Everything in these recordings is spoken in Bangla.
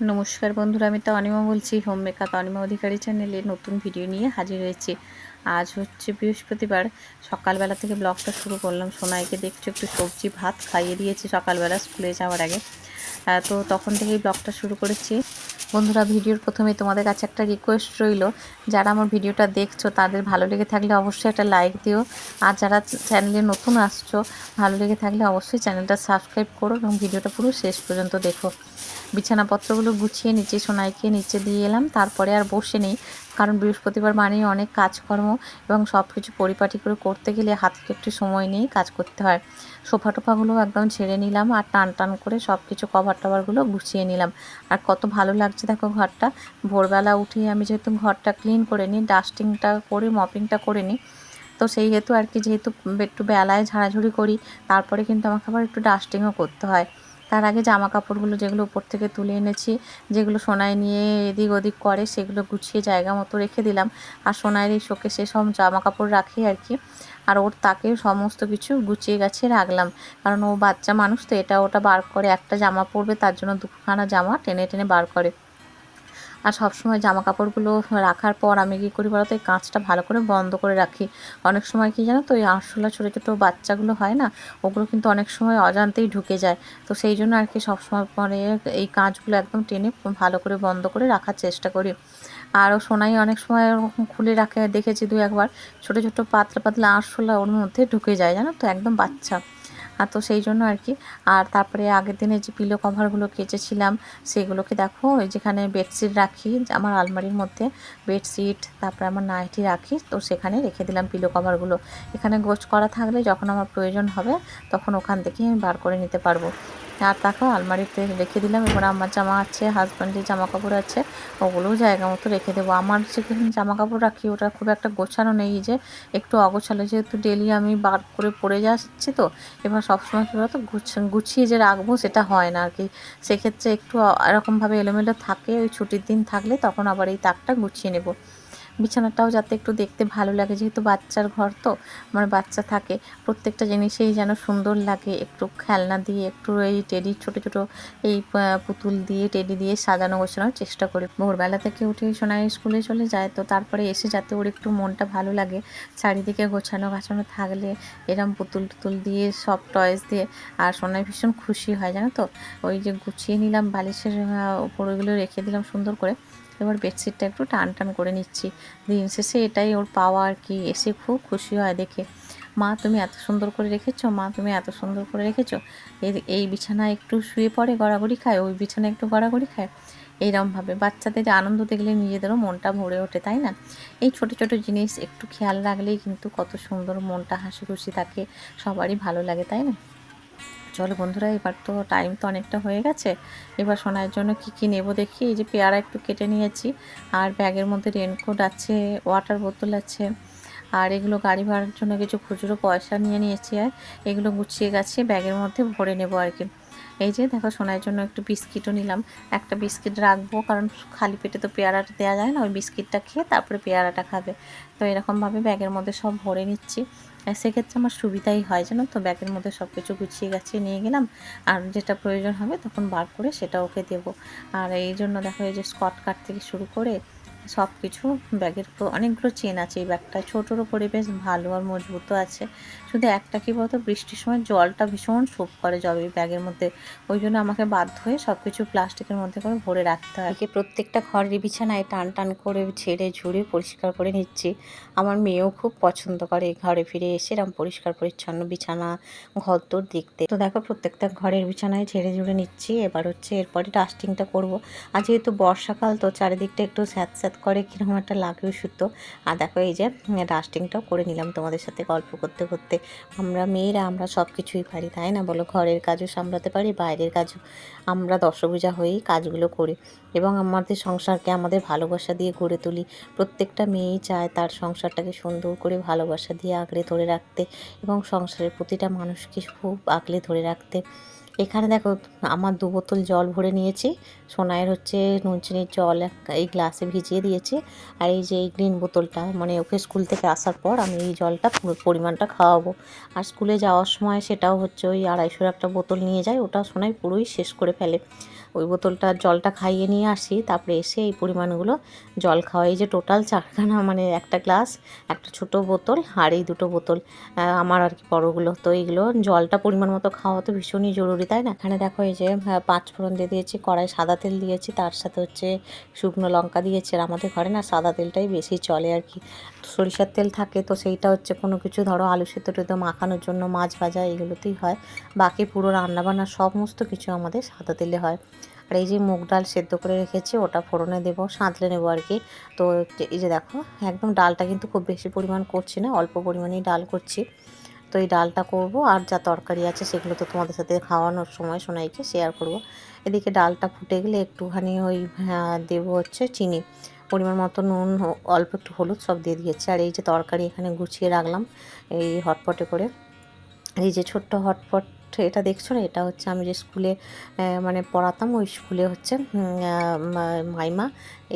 নমস্কার বন্ধুরা, আমি তো অনিমা বলছি হোম মেকআপ অনিমা অধিকারী চ্যানেলে নতুন ভিডিও নিয়ে হাজির হয়েছি। আজ হচ্ছে বৃহস্পতিবার, সকালবেলা থেকে ব্লগটা শুরু করলাম। সোনাইকে দেখছ একটু সবজি ভাত খাইয়ে দিয়েছি সকালবেলা, স্কুলে যাওয়ার আগে। তো তখন থেকেই ব্লগটা শুরু করেছি। বন্ধুরা, ভিডিওর প্রথমে তোমাদের কাছে একটা রিকোয়েস্ট রইল। যারা আমার ভিডিওটা দেখছ, তাদের ভালো লেগে থাকলে অবশ্যই একটা লাইক দিও। আর যারা চ্যানেলে নতুন আসছো, ভালো লেগে থাকলে অবশ্যই চ্যানেলটা সাবস্ক্রাইব করো এবং ভিডিওটা পুরো শেষ পর্যন্ত দেখো। বিছানাপত্রগুলো গুছিয়ে নিচে সোনাইকে নিচে দিয়ে এলাম। তারপরে আর বসে নেই। কারণ বৃহস্পতিবার মানেই অনেক কাজকর্ম এবং সব কিছু পরিপাটি করে করতে গেলে হাতে একটু সময় নিয়েই কাজ করতে হয়। সোফা টোফাগুলো একদম ছেড়ে নিলাম আর টান টান করে সব কিছু কভার টভারগুলো গুছিয়ে নিলাম। আর কত ভালো লাগছে দেখো ঘরটা। ভোরবেলা উঠে আমি যেহেতু ঘরটা ক্লিন করে নিই, ডাস্টিংটা করে, মপিংটা করে নিই, তো সেই হেতু আর কি যেহেতু একটু বেলায় ঝাড়াঝুড়ি করি, তারপরে কিন্তু আমাকে আবার একটু ডাস্টিংও করতে হয়। তার আগে জামা কাপড়গুলো যেগুলো উপর থেকে তুলে এনেছি, যেগুলো সোনায় নিয়ে এদিক ওদিক করে, সেগুলো গুছিয়ে জায়গা মতো রেখে দিলাম। আর সোনাইয়ের এই শোকেসে সব জামা কাপড় রাখি আর কি। আর ওর তাকে সমস্ত কিছু গুছিয়ে গাছে রাখলাম। কারণ ও বাচ্চা মানুষ তো, এটা ওটা বার করে, একটা জামা পরবে, তার জন্য দুখানা জামা টেনে টেনে বার করে। আর সবসময় জামা কাপড়গুলো রাখার পর আমি কী করি বলতো, এই কাঁচটা ভালো করে বন্ধ করে রাখি। অনেক সময় কি জানো তো, এই আরশোলা ছোটো ছোটো বাচ্চাগুলো হয় না, ওগুলো কিন্তু অনেক সময় অজান্তেই ঢুকে যায়। তো সেই জন্য আর কি সবসময় পরে এই কাঁচগুলো একদম টেনে ভালো করে বন্ধ করে রাখার চেষ্টা করি। আরও সোনাই অনেক সময় এরকম খুলে রাখে, দেখেছি দু একবার, ছোটো ছোটো পাতলা পাতলা আরশোলা ওর মধ্যে ঢুকে যায়, জানো তো, একদম বাচ্চা। আর তো সেই জন্য আর কি। আর তারপরে আগের দিনে যে পিলো কভারগুলো কেচেছিলাম, সেগুলোকে দেখো, ওই যেখানে বেডশিট রাখি আমার আলমারির মধ্যে বেডশিট তারপরে আমার নাইটি রাখি, তো সেখানে রেখে দিলাম পিলো কভারগুলো এখানে গোছ করা থাকলে যখন আমার প্রয়োজন হবে, তখন ওখান থেকে আমি বার করে নিতে পারব। আর তাকে আলমারিতে রেখে দিলাম, এবার আমার জামা আছে হাজব্যান্ডের জামা কাপড় আছে, ওগুলোও জায়গা মতো রেখে দেবো। আমার যেখানে জামা কাপড় রাখি, ওটা খুব একটা গোছানো নেই যে, একটু অগোছালো, যেহেতু ডেলি আমি বার করে পরে যাচ্ছি তো, এবার সবসময় কী বলতো গুছিয়ে যে রাখব সেটা হয় না আর কি সেক্ষেত্রে একটু এরকমভাবে এলোমেলো থাকে, ওই ছুটির দিন থাকলে তখন আবার এই তাকটা গুছিয়ে নেব। বিছানাটাও যাতে একটু দেখতে ভালো লাগে, যেহেতু বাচ্চার ঘর তো, আমার বাচ্চা থাকে, প্রত্যেকটা জিনিসেই যেন সুন্দর লাগে, একটু খেলনা দিয়ে, একটু এই টেডি, ছোটো ছোটো এই পুতুল দিয়ে, টেডি দিয়ে সাজানো, গোছানোর চেষ্টা করি। ভোরবেলা থেকে উঠে সোনাই স্কুলে চলে যায়, তো তারপরে এসে যাতে ওর একটু মনটা ভালো লাগে, চারিদিকে গোছানো, গাছানো থাকলে এরম পুতুল টুতুল দিয়ে, সব টয়েস দিয়ে, আর সোনাই ভীষণ খুশি হয়, জানো তো? ওই যে গুছিয়ে নিলাম, বালিশের ওপর ওইগুলো রেখে দিলাম সুন্দর করে এবার বেডশিটটা একটু টান টান করে নিচ্ছি। দিন শেষে এটাই ওর পাওয়া আর কি। এসে খুব খুশি হয় দেখে। মা, তুমি এত সুন্দর করে রেখেছো? মা, তুমি এত সুন্দর করে রেখেছো? এই বিছানায় একটু শুয়ে পড়ে, গড়াগড়ি খায়? ওই বিছানায় একটু গড়াগড়ি খায়? এইরমভাবে বাচ্চাদের আনন্দ দেখলে নিজেদেরও মনটা ভরে ওঠে, তাই না? এই ছোট ছোট জিনিস একটু খেয়াল রাখলেই কিন্তু কত সুন্দর মনটা হাসি খুশি থাকে। সবারই ভালো লাগে, তাই না? চলো বন্ধুরা, এবার তো টাইম তো অনেকটা হয়ে গেছে। এবার সোনার জন্য কি কি নেব দেখি। এই যে পেয়ারা একটু কেটে নিয়েছি, আর ব্যাগের মধ্যে রেনকোট আছে ওয়াটার বোতল আছে, আর এগুলো গাড়ি ভাড়ার জন্য কিছু খুচরো পয়সা নিয়ে নিয়েছি আর এগুলো গুছিয়ে গেছে ব্যাগের মধ্যে ভরে নেব আর কি। এই যে দেখো সোনার জন্য একটু বিস্কিটও নিলাম। একটা বিস্কিট রাখব, কারণ খালি পেটে তো পেয়ারাটা দেওয়া যায় না, ওই বিস্কিটটা খেয়ে তারপরে পেয়ারাটা খাবে। তো এরকমভাবে ব্যাগের মধ্যে সব ভরে নিচ্ছি। সেক্ষেত্রে আমার সুবিধাই হয়, জানো তো? ব্যাগের মধ্যে সব কিছু গুছিয়ে গাছিয়ে নিয়ে গেলাম, আর যেটা প্রয়োজন হবে তখন বার করে সেটা ওকে দেবো। আর এই জন্য দেখো এই যে স্কট কাট থেকে শুরু করে সব কিছু ব্যাগের অনেকগুলো চেন আছে, এই ব্যাগটা ছোটোর ওপরে বেশ ভালো আর মজবুতও আছে। শুধু একটা কী বলতো, বৃষ্টির সময় জলটা ভীষণ সোপ করে জবে ব্যাগের মধ্যে। ওই জন্য আমাকে বাধ্য হয়ে সব কিছু প্লাস্টিকের মধ্যে করে ভরে রাখতে হয়। প্রত্যেকটা ঘরের বিছানায় টান টান করে ঝেড়ে ঝুড়ে পরিষ্কার করে নিচ্ছি। আমার মেয়েও খুব পছন্দ করে ঘরে ফিরে এসে এরম পরিষ্কার পরিচ্ছন্ন বিছানা ঘর তোর দেখতে। তো দেখো প্রত্যেকটা ঘরের বিছানায় ঝেড়ে ঝুড়ে নিচ্ছি। এবার হচ্ছে এরপরে ডাস্টিংটা করব। আর যেহেতু বর্ষাকাল, তো চারিদিকটা একটু স্যাঁত স্যাঁত করে কীরকম একটা লাগে সুতো। আর দেখো এই যে ডাস্টিংটাও করে নিলাম তোমাদের সাথে গল্প করতে করতে। আমরা মেয়েরা, আমরা সব কিছুই পারি, তাই না বলো? ঘরের কাজও সামলাতে পারি, বাইরের কাজও। আমরা দশভূজা হয়েই কাজগুলো করি। এবং আমাদের সংসারকে আমাদের ভালোবাসা দিয়ে গড়ে তুলি। প্রত্যেকটা মেয়েই চায় তার সংসারটাকে সুন্দর করে ভালোবাসা দিয়ে আঁকড়ে ধরে রাখতে। এবং সংসারের প্রতিটা মানুষকে খুব আঁকড়ে ধরে রাখতে। এখানে দেখো আমার দু বোতল জল ভরে নিয়েছি। সোনায়ের হচ্ছে নুন চিনির জল এই গ্লাসে ভিজিয়ে দিয়েছি। আর এই যে এই গ্রিন বোতলটা মানে ওকে স্কুল থেকে আসার পর আমি এই জলটা পুরো পরিমাণটা খাওয়াবো। আর স্কুলে যাওয়ার সময় সেটাও হচ্ছে ওই আড়াইশোর একটা বোতল নিয়ে যায়, ওটা সোনায় পুরোই শেষ করে ফেলে। ওই বোতলটা জলটা খাইয়ে নিয়ে আসি তারপরে এসে এই পরিমাণগুলো জল খাওয়াই। এই যে টোটাল চারখানা মানে একটা গ্লাস একটা ছোট বোতল আর এই দুটো বোতল আমার আর কি বড়গুলো তো এইগুলো জলটা পরিমাণ মতো খাওয়া তো ভীষণই জরুরি তাই না? এখানে দেখো এই যে আহ, পাঁচ ফোড়ন দিয়ে দিয়েছি কড়াই সাদা তেল দিয়েছি তার সাথে হচ্ছে শুকনো লঙ্কা দিয়েছি। আর আমাদের ঘরে না সাদা তেলটাই বেশি চলে আর কি। সরিষার তেল থাকে তো সেইটা হচ্ছে কোনো কিছু ধরো আলু সেদ্ধ টেদ্ধ মাখানোর জন্য মাছ ভাজা এগুলোতেই হয়। বাকি পুরো রান্নাবান্না সমস্ত কিছু আমাদের সাদা তেলে হয়। আর এই যে মুগ ডাল সেদ্ধ করে রেখেছি ওটা ফোড়নে দেবো সাঁতলে নেব আর কি। তো এই যে দেখো একদম ডালটা কিন্তু খুব বেশি পরিমাণ করছি না অল্প পরিমাণেই ডাল করছি। তো এই ডালটা করব আর যা তরকারি আছে সেগুলো তো তোমাদের সাথে খাওয়ানোর সময় সোনাইকে শেয়ার করব। এদিকে ডালটা ফুটে গেলে একটুখানি ওই হ্যাঁ, দেবো হচ্ছে চিনি। পরিমাণ মতো নুন অল্প একটু হলুদ সব দিয়ে দিয়েছি। আর এই যে তরকারি এখানে গুছিয়ে রাখলাম এই হটপটে করে। এই যে ছোট্ট হটপট এটা দেখছ না? এটা হচ্ছে আমি যে স্কুলে মানে পড়াতাম, ওই স্কুলে হচ্ছে মাইমা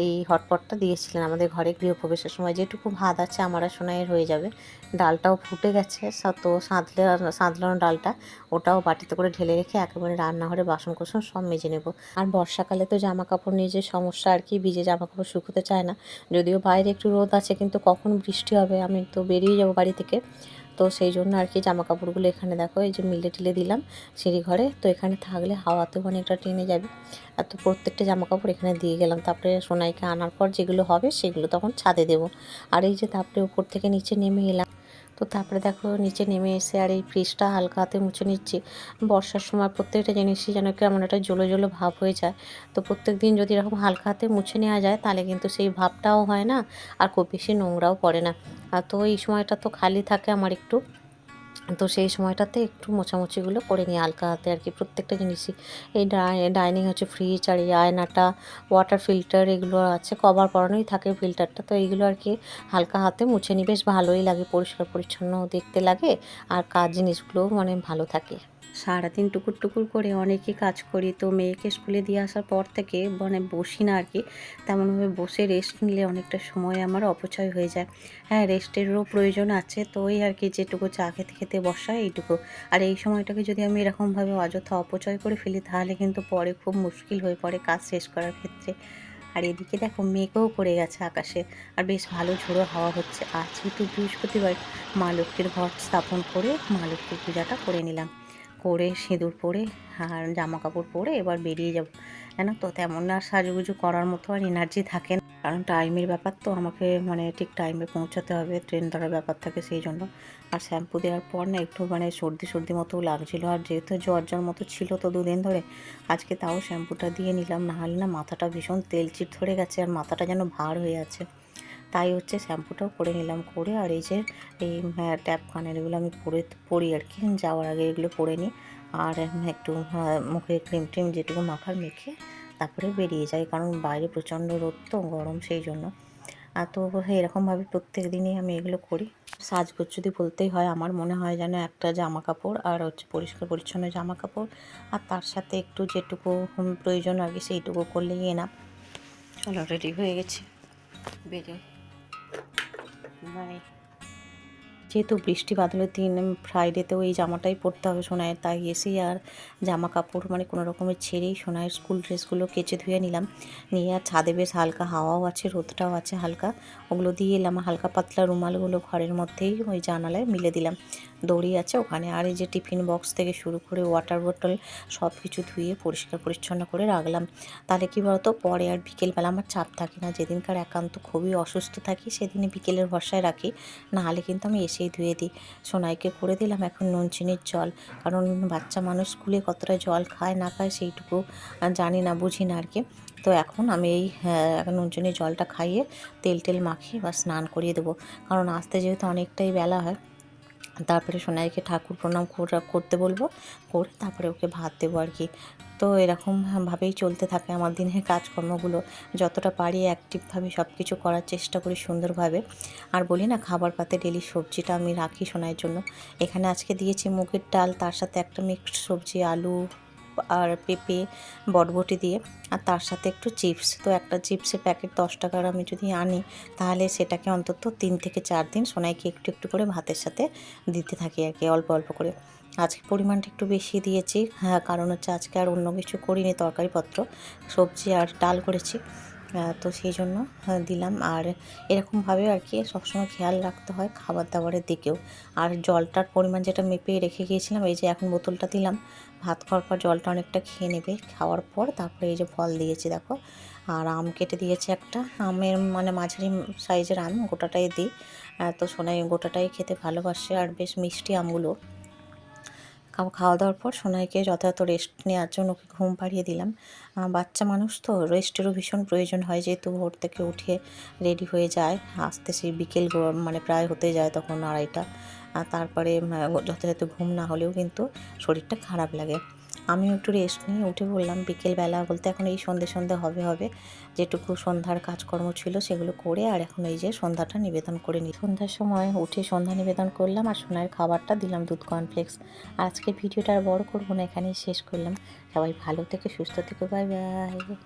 এই হটপটটা দিয়েছিলেন আমাদের ঘরে গৃহপ্রবেশের সময়। যেটুকু ভাত আছে আমার সোনাইয়ের হয়ে যাবে। ডালটাও ফুটে গেছে তো সাঁতলে সাঁতলানো ডালটা, ওটাও বাটিতে করে ঢেলে রেখে একেবারে রান্নাঘরে বাসন কোসন সব মেজে নেব। আর বর্ষাকালে তো জামা কাপড় নিয়ে যে সমস্যা, আর কি ভিজে জামা কাপড় শুকোতে চায় না। যদিও বাইরে একটু রোদ আছে, কিন্তু কখন বৃষ্টি হবে? আমি তো বেরিয়ে যাব বাড়ি থেকে। তো সেই জন্য আর কি জামা কাপড়গুলো এখানে দেখো, এই যে মিলে টিলে দিলাম সিঁড়ি ঘরে। তো এখানে থাকলে হাওয়াতেও অনেকটা টেনে যাবে। আর তো প্রত্যেকটা জামা কাপড় এখানে দিয়ে গেলাম। তারপরে সোনাইকে আনার পর যেগুলো হবে সেগুলো তখন ছাদে দেবো। আর এই যে তারপরে উপর থেকে নিচে নেমে এলাম। তো তারপরে দেখো নিচে নেমে এসে আর এই ফ্রিজটা হালকা হাতে মুছে নিচ্ছি। বর্ষার সময় প্রত্যেকটা জিনিসই যেন কেমন একটা জলো জলো ভাব হয়ে যায়। তো প্রত্যেক দিন যদি এরকম হালকা হাতে মুছে নেওয়া যায়, তাহলে কিন্তু সেই ভাবটাও হয় না, আর খুব বেশি নোংরাও পড়ে না। আর তো এই সময়টা তো খালি থাকে আমার একটু। তো সেই সময়টাতে একটু মোছামুছিগুলো করে নিই হালকা হাতে আর কি। প্রত্যেকটা জিনিসই। এই ডাইনিং হচ্ছে ফ্রিজ আর এই আয়নাটা ওয়াটার ফিল্টার এগুলো আছে, কভার করানোই থাকে ফিল্টারটা তো এইগুলো আর কি হালকা হাতে মুছে নিই। বেশ ভালোই লাগে, পরিষ্কার পরিচ্ছন্ন দেখতে লাগে আর কাজ জিনিসগুলোও মানে ভালো থাকে। সারাদিন টুকুর টুকুর করে অনেকই কাজ করি, তো মেয়েকে স্কুলে দিয়ে আসার পর থেকে মানে বসি না আর কি। তেমনভাবে বসে রেস্ট নিলে অনেকটা সময় আমার অপচয় হয়ে যায়। হ্যাঁ রেস্টেরও প্রয়োজন আছে, তো ওই আর কি যেটুকু চা খেতে খেতে বসা এইটুকু। আর এই সময়টাকে যদি আমি এরকমভাবে অযথা অপচয় করে ফেলি, তাহলে কিন্তু পরে খুব মুশকিল হয়ে পড়ে কাজ শেষ করার ক্ষেত্রে। আর এদিকে দেখো মেঘও পড়ে গেছে আকাশে, আর বেশ ভালো ঝোড়ো হাওয়া হচ্ছে। আজ যেহেতু বৃহস্পতিবার মা লক্ষ্মীর ঘট স্থাপন করে মা লক্ষ্মীর পূজাটা করে নিলাম। করে, সিঁদুর পরে আর জামা কাপড় পরে এবার বেরিয়ে যাব। কেন তো? তেমন আর সাজুগুজু করার মতো আর এনার্জি থাকে না। কারণ টাইমের ব্যাপার তো আমাকে মানে ঠিক টাইমে পৌঁছাতে হবে ট্রেন ধরার ব্যাপার থাকে সেই জন্য। আর শ্যাম্পু দেওয়ার পর না একটু মানে সর্দি সর্দি মতো লাগছিল। আর যেহেতু জ্বর জ্বর মতো ছিল তো দুদিন ধরে, আজকে তাও শ্যাম্পুটা দিয়ে নিলাম। না হলে না মাথাটা ভীষণ তেলচিট ধরে গেছে আর মাথাটা যেন ভার হয়ে আছে। তাই হচ্ছে শ্যাম্পুটাও করে নিলাম করে আর এই যে এই হ্যাঁ, ট্যাপ কানের এগুলো আমি পরে পরি আর কি যাওয়ার আগে এগুলো পরে নিই। আর একটু হ্যাঁ, মুখে ক্রিম ট্রিম যেটুকু মাখার মেখে তারপরে বেরিয়ে যাই কারণ বাইরে প্রচণ্ড রোদ তো গরম সেই জন্য। আর তো এরকমভাবে প্রত্যেক দিনই আমি এগুলো করি। সাজগোজ যদি বলতেই হয় আমার মনে হয় যেন একটা জামা কাপড় আর হচ্ছে পরিষ্কার পরিচ্ছন্ন জামা কাপড় আর তার সাথে একটু যেটুকু প্রয়োজন আর কি সেইটুকু করলেই না চলো রেডি হয়ে গেছি। বেরিয়ে। বাই যেহেতু বৃষ্টি বাদলের দিন ফ্রাইডেতেও এই জামাটাই পরতে হবে সোনায়ের। তাই এসেই আর জামা কাপড় মানে কোনো রকমের ছেড়েই সোনায়ের স্কুল ড্রেসগুলো কেচে ধুয়ে নিলাম। নিয়ে আর ছাদে বেশ হালকা হাওয়াও আছে, রোদটাও আছে হালকা। ওগুলো দিয়ে এলাম হালকা পাতলা রুমালগুলো ঘরের মধ্যেই ওই জানালায় মিলে দিলাম। দড়ি আছে ওখানে, আর এই যে টিফিন বক্স থেকে শুরু করে ওয়াটার বোটল সব কিছু ধুয়ে পরিষ্কার পরিচ্ছন্ন করে রাখলাম। তাহলে কী বলতো, পরে আর বিকেলবেলা আমার চাপ থাকে না। যেদিনকার একান্ত খুবই অসুস্থ থাকি সেদিনে বিকেলের ভরসায় রাখি। নাহলে কিন্তু আমি এসেই ধুয়ে দিই। সোনাইকে করে দিলাম এখন নুন চিনির জল। কারণ বাচ্চা মানুষ স্কুলে কতটা জল খায় না খায় সেইটুকু জানি না বুঝি না আর কি তো এখন আমি এই হ্যাঁ, নুন চিনির জলটা খাইয়ে তেল টেল মাখিয়ে বা স্নান করিয়ে দেবো। কারণ আসতে যেহেতু অনেকটাই বেলা হয় তারপরে সোনাইকে ঠাকুর প্রণাম করতে বলব। করে তারপরে ওকে ভাত দেবো আর কি। তো এরকমভাবেই চলতে থাকে আমার দিনের কাজকর্মগুলো। যতটা পারি অ্যাক্টিভভাবে সব কিছু করার চেষ্টা করি সুন্দরভাবে। আর বলি না, খাবার পাতে ডেলি সবজিটা আমি রাখি সোনাইয়ের জন্য। এখানে আজকে দিয়েছি মুগের ডাল, তার সাথে একটা মিক্সড সবজি, আলু আর পেঁপে, বটবটি দিয়ে আর তার সাথে একটু চিপস। তো একটা চিপসের প্যাকেট দশ টাকার আমি যদি আনি, তাহলে সেটাকে অন্তত তিন থেকে চার দিন সোনাইকে একটু একটু করে ভাতের সাথে দিতে থাকি আর কি, অল্প অল্প করে। আজকে পরিমাণটা একটু বেশি দিয়েছি হ্যাঁ কারণ হচ্ছে আজকে আর অন্য কিছু করিনি, তরকারিপত্র, সবজি আর ডাল করেছি। তো সেই জন্য দিলাম। আর এরকমভাবে আর কি সবসময় খেয়াল রাখতে হয় খাবার দাবারের দিকেও। আর জলটার পরিমাণ যেটা মেপে রেখে গিয়েছিলাম, এই যে এখন বোতলটা দিলাম, ভাত খাওয়ার পর জলটা অনেকটা খেয়ে নেবে। খাওয়ার পর তারপরে এই যে ফল দিয়েছি, দেখো। আর আম কেটে দিয়েছে একটা। আমের মানে মাঝারি সাইজের আম, গোটাটাই দিই। তো সোনাই গোটাটাই খেতে ভালোবাসে। আর বেশ মিষ্টি আমগুলো। খাওয়া খাওয়া দাওয়ার পর সোনাইকে যথাযথ রেস্ট নেওয়ার জন্য ওকে ঘুম পাড়িয়ে দিলাম। বাচ্চা মানুষ তো রেস্টেরও ভীষণ প্রয়োজন হয়, যেহেতু ভোর থেকে উঠে রেডি হয়ে যায়। আসতে সেই বিকেল মানে প্রায় হতে যায় তখন আড়াইটা। তারপরে যথাযথ ঘুম না হলেও কিন্তু শরীরটা খারাপ লাগে। আমিও একটু রেস্ট নিয়ে উঠে বললাম বিকেলবেলা বলতে এখন এই সন্ধে সন্ধে হবে হবে। যেটুকু সন্ধ্যার কাজকর্ম ছিল সেগুলো করে আর এখন এই যে সন্ধ্যাটা নিবেদন করে নিই সন্ধ্যার সময় উঠে সন্ধ্যা নিবেদন করলাম আর সোনার খাবারটা দিলাম দুধ কর্নফ্লেক্স আজকের ভিডিওটা আর বড় করব না, এখানেই শেষ করলাম। সবাই ভালো থেকে, সুস্থ থেকে বাই বাই